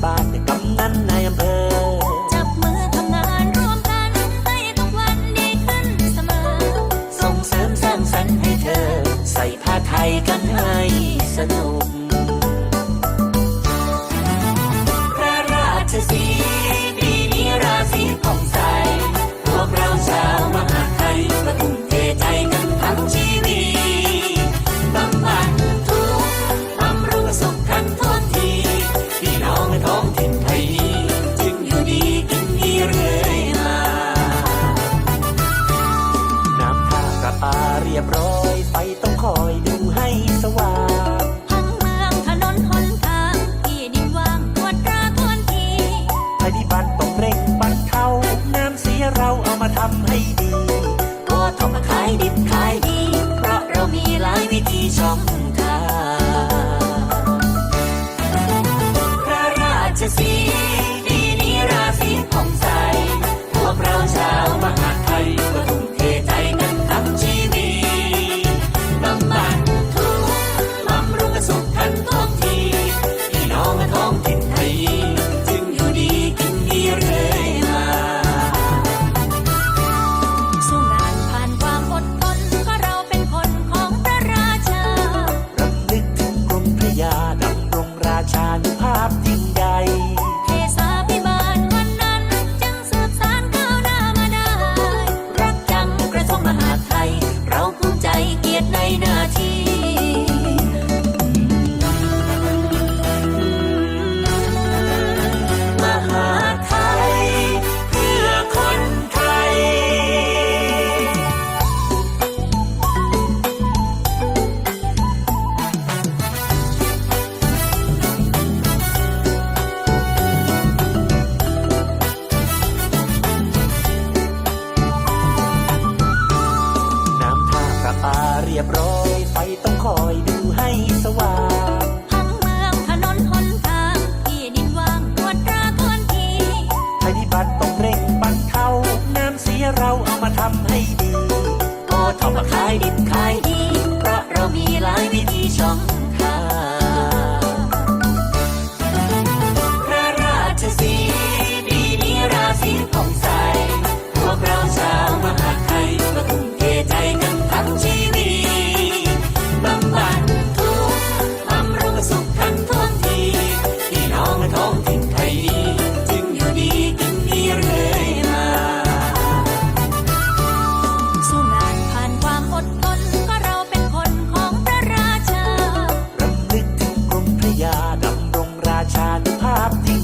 body y abro าพยิ่ไใหำให้ดี ก็ทำมาขายดิบขายดี เพราะเรามีหลายวิธีช่อง ดำรงราชานุภาพที่